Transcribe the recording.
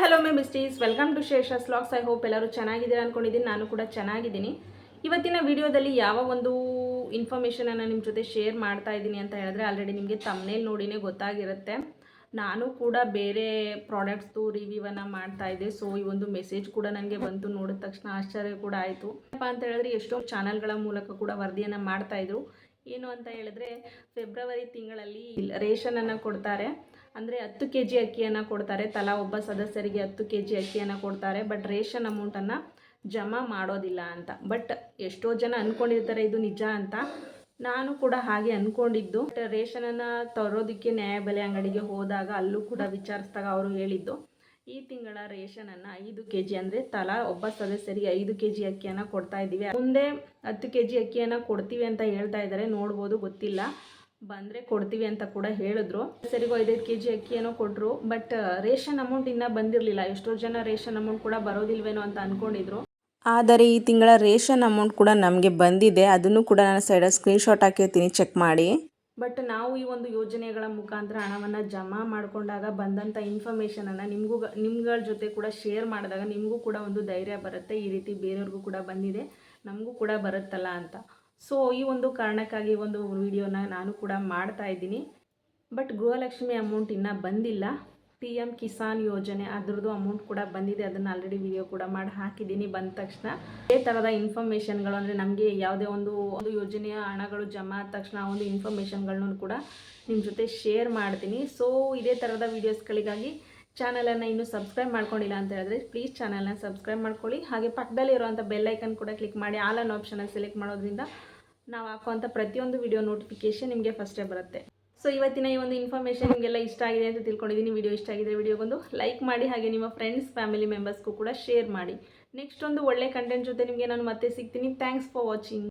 Hello my misties. Welcome to Shesha's locks I hope ಎಲ್ಲರೂ ಚೆನ್ನಾಗಿದ್ದೀರಾ ಅಂದ್ಕೊಂಡಿದ್ದೀನಿ ನಾನು ಕೂಡ ಚೆನ್ನಾಗಿದ್ದೀನಿ. ಇವತ್ತಿನ ವಿಡಿಯೋದಲ್ಲಿ ಯಾವ ಒಂದು ಇನ್ಫಾರ್ಮೇಷನನ್ನು ನಿಮ್ಮ ಜೊತೆ ಶೇರ್ ಮಾಡ್ತಾ ಇದ್ದೀನಿ ಅಂತ ಹೇಳಿದ್ರೆ ಆಲ್ರೆಡಿ ನಿಮಗೆ ತಮ್ಮನೇಲಿ ನೋಡಿನೇ ಗೊತ್ತಾಗಿರುತ್ತೆ. ನಾನು ಕೂಡ ಬೇರೆ ಪ್ರಾಡಕ್ಟ್ಸ್ದು ರಿವ್ಯೂವನ್ನು ಮಾಡ್ತಾ ಇದ್ದೆ. ಸೊ ಈ ಒಂದು ಮೆಸೇಜ್ ಕೂಡ ನನಗೆ ಬಂತು. ನೋಡಿದ ತಕ್ಷಣ ಆಶ್ಚರ್ಯ ಕೂಡ ಆಯಿತು. ಏನಪ್ಪ ಅಂತ ಹೇಳಿದ್ರೆ ಎಷ್ಟೋ ಚಾನಲ್ಗಳ ಮೂಲಕ ಕೂಡ ವರದಿಯನ್ನು ಮಾಡ್ತಾ ಇದ್ರು. ಏನು ಅಂತ ಹೇಳಿದ್ರೆ ಫೆಬ್ರವರಿ ತಿಂಗಳಲ್ಲಿ ರೇಷನನ್ನು ಕೊಡ್ತಾರೆ. ಅಂದರೆ ಹತ್ತು ಕೆ ಜಿ ಅಕ್ಕಿಯನ್ನು ಕೊಡ್ತಾರೆ. ತಲಾ ಒಬ್ಬ ಸದಸ್ಯರಿಗೆ ಹತ್ತು ಕೆ ಜಿ ಅಕ್ಕಿಯನ್ನು ಕೊಡ್ತಾರೆ. ಬಟ್ ರೇಷನ್ ಅಮೌಂಟನ್ನು ಜಮಾ ಮಾಡೋದಿಲ್ಲ ಅಂತ. ಬಟ್ ಎಷ್ಟೋ ಜನ ಅಂದ್ಕೊಂಡಿರ್ತಾರೆ ಇದು ನಿಜ ಅಂತ. ನಾನು ಕೂಡ ಹಾಗೆ ಅಂದ್ಕೊಂಡಿದ್ದು ರೇಷನನ್ನು ತರೋದಕ್ಕೆ ನ್ಯಾಯಬೆಲೆ ಅಂಗಡಿಗೆ ಹೋದಾಗ ಅಲ್ಲೂ ಕೂಡ ವಿಚಾರಿಸಿದಾಗ ಅವರು ಹೇಳಿದ್ದು. ಈ ತಿಂಗಳ ರೇಷನನ್ನು ಐದು ಕೆ ಜಿ ಅಂದರೆ ತಲಾ ಒಬ್ಬ ಸದಸ್ಯರಿಗೆ ಐದು ಕೆ ಜಿ ಅಕ್ಕಿಯನ್ನು ಕೊಡ್ತಾ ಇದ್ದೀವಿ. ಮುಂದೆ ಹತ್ತು ಕೆ ಜಿ ಅಕ್ಕಿಯನ್ನು ಕೊಡ್ತೀವಿ ಅಂತ ಹೇಳ್ತಾ ಇದ್ದಾರೆ. ನೋಡ್ಬೋದು, ಗೊತ್ತಿಲ್ಲ. ಬಂದ್ರೆ ಕೊಡ್ತೀವಿ ಅಂತ ಕೂಡ ಹೇಳಿದ್ರು. ಸರಿಗೂ ಐದೈದು ಕೆ ಜಿ ಅಕ್ಕಿಯೇನೋ ಕೊಟ್ಟರು ಬಟ್ ರೇಷನ್ ಅಮೌಂಟ್ ಇನ್ನೂ ಬಂದಿರಲಿಲ್ಲ. ಎಷ್ಟೋ ಜನ ರೇಷನ್ ಅಮೌಂಟ್ ಕೂಡ ಬರೋದಿಲ್ವೇನೋ ಅಂತ ಅಂದ್ಕೊಂಡಿದ್ರು ಆದರೆ ಈ ತಿಂಗಳ ರೇಷನ್ ಅಮೌಂಟ್ ಕೂಡ ನಮಗೆ ಬಂದಿದೆ. ಅದನ್ನು ಕೂಡ ನಾನು ಸೈಡಲ್ಲಿ ಸ್ಕ್ರೀನ್ಶಾಟ್ ಹಾಕಿರ್ತೀನಿ. ಚೆಕ್ ಮಾಡಿ. ಬಟ್ ನಾವು ಈ ಒಂದು ಯೋಜನೆಗಳ ಮುಖಾಂತರ ಹಣವನ್ನು ಜಮಾ ಮಾಡಿಕೊಂಡಾಗ ಬಂದಂಥ ಇನ್ಫಾರ್ಮೇಷನನ್ನು ನಿಮಗೂ ನಿಮ್ಗಳ ಜೊತೆ ಕೂಡ ಶೇರ್ ಮಾಡಿದಾಗ ನಿಮಗೂ ಕೂಡ ಒಂದು ಧೈರ್ಯ ಬರುತ್ತೆ. ಈ ರೀತಿ ಬೇರೆಯವ್ರಿಗೂ ಕೂಡ ಬಂದಿದೆ. ನಮಗೂ ಕೂಡ ಬರುತ್ತಲ್ಲ ಅಂತ. ಸೊ ಈ ಒಂದು ಕಾರಣಕ್ಕಾಗಿ ಒಂದು ವಿಡಿಯೋನ ನಾನು ಕೂಡ ಮಾಡ್ತಾ ಇದ್ದೀನಿ. ಬಟ್ ಗೃಹಲಕ್ಷ್ಮಿ ಅಮೌಂಟ್ ಇನ್ನೂ ಬಂದಿಲ್ಲ. ಪಿ ಎಂ ಕಿಸಾನ್ ಯೋಜನೆ, ಅದ್ರದ್ದು ಅಮೌಂಟ್ ಕೂಡ ಬಂದಿದೆ. ಅದನ್ನು ಆಲ್ರೆಡಿ ವಿಡಿಯೋ ಕೂಡ ಮಾಡಿ ಹಾಕಿದ್ದೀನಿ. ಬಂದ ತಕ್ಷಣ ಇದೇ ಥರದ ಇನ್ಫಾರ್ಮೇಷನ್ಗಳು ಅಂದರೆ ನಮಗೆ ಯಾವುದೇ ಒಂದು ಒಂದು ಯೋಜನೆಯ ಹಣಗಳು ಜಮಾ ಆದ ತಕ್ಷಣ ಆ ಒಂದು ಇನ್ಫಾರ್ಮೇಷನ್ಗಳನ್ನು ಕೂಡ ನಿಮ್ಮ ಜೊತೆ ಶೇರ್ ಮಾಡ್ತೀನಿ. ಸೊ ಇದೇ ಥರದ ವೀಡಿಯೋಸ್ಗಳಿಗಾಗಿ ಚಾನಲನ್ನು ಇನ್ನೂ ಸಬ್ಸ್ಕ್ರೈಬ್ ಮಾಡ್ಕೊಂಡಿಲ್ಲ ಅಂತ ಹೇಳಿದ್ರೆ ಪ್ಲೀಸ್ ಚಾನಲ್ನ ಸಬ್ಸ್ಕ್ರೈಬ್ ಮಾಡ್ಕೊಳ್ಳಿ. ಹಾಗೆ ಪಕ್ಕದಲ್ಲಿ ಇರುವಂತ ಬೆಲ್ ಐಕನ್ ಕೂಡ ಕ್ಲಿಕ್ ಮಾಡಿ ಆಲ್ ಅನ್ ಆಪ್ಷನಲ್ಲಿ ಸೆಲೆಕ್ಟ್ ಮಾಡೋದ್ರಿಂದ ನಾವು ಹಾಕುವಂಥ ಪ್ರತಿಯೊಂದು ವಿಡಿಯೋ ನೋಟಿಫಿಕೇಷನ್ ನಿಮಗೆ ಫಸ್ಟೇ ಬರುತ್ತೆ. ಸೊ ಇವತ್ತಿನ ಈ ಒಂದು ಇನ್ಫಾರ್ಮೇಷನ್ ನಿಮಗೆಲ್ಲ ಇಷ್ಟ ಆಗಿದೆ ಅಂತ ತಿಳ್ಕೊಂಡಿದ್ದೀನಿ. ವಿಡಿಯೋ ಇಷ್ಟ ಆಗಿದೆ ವಿಡಿಯೋಗೊಂದು ಲೈಕ್ ಮಾಡಿ ಹಾಗೆ ನಿಮ್ಮ ಫ್ರೆಂಡ್ಸ್ ಫ್ಯಾಮಿಲಿ ಮೆಂಬರ್ಸ್ಗೂ ಕೂಡ ಶೇರ್ ಮಾಡಿ. ನೆಕ್ಸ್ಟ್ ಒಂದು ಒಳ್ಳೆ ಕಂಟೆಂಟ್ ಜೊತೆ ನಿಮಗೆ ನಾನು ಮತ್ತೆ ಸಿಗ್ತೀನಿ. Thanks for watching